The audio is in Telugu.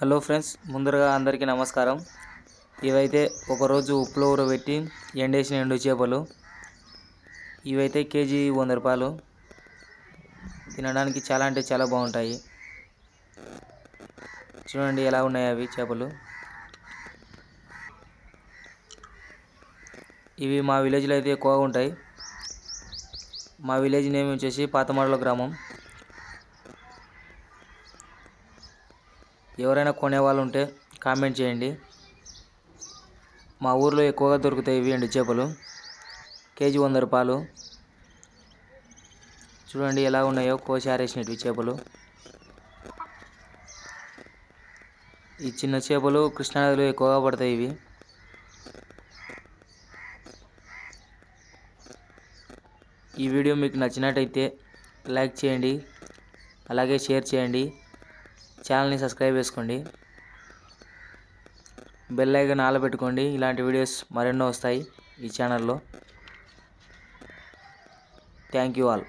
హలో ఫ్రెండ్స్ ముందరగా అందరికీ నమస్కారం. ఇవైతే ఒకరోజు ఉప్పులో ఊరబెట్టి ఎండేసిన ఎండు చేపలు. ఇవైతే కేజీ వంద రూపాయలు. తినడానికి చాలా అంటే చాలా బాగుంటాయి. చూడండి ఎలా ఉన్నాయి అవి చేపలు. ఇవి మా విలేజ్లో అయితే ఎక్కువగా ఉంటాయి. మా విలేజ్ నేమ్ వచ్చేసి పాతమాడల గ్రామం. ఎవరైనా కొనేవాళ్ళు ఉంటే కామెంట్ చేయండి. మా ఊర్లో ఎక్కువగా దొరుకుతాయి ఇవి ఎండు చేపలు. కేజీ వంద రూపాయలు. చూడండి ఎలా ఉన్నాయో కోసి ఆరేసినవి చేపలు. ఈ చిన్న చేపలు కృష్ణానదిలో ఎక్కువగా పడతాయి ఇవి. ఈ వీడియో మీకు నచ్చినట్టయితే లైక్ చేయండి అలాగే షేర్ చేయండి. ఛానల్ని సబ్స్క్రైబ్ చేసుకోండి. బెల్ ఐకాన్ ఆల పెట్టుకోండి ఇలాంటి వీడియోస్ మరెన్నో వస్తాయి ఈ ఛానల్లో. Thank you all.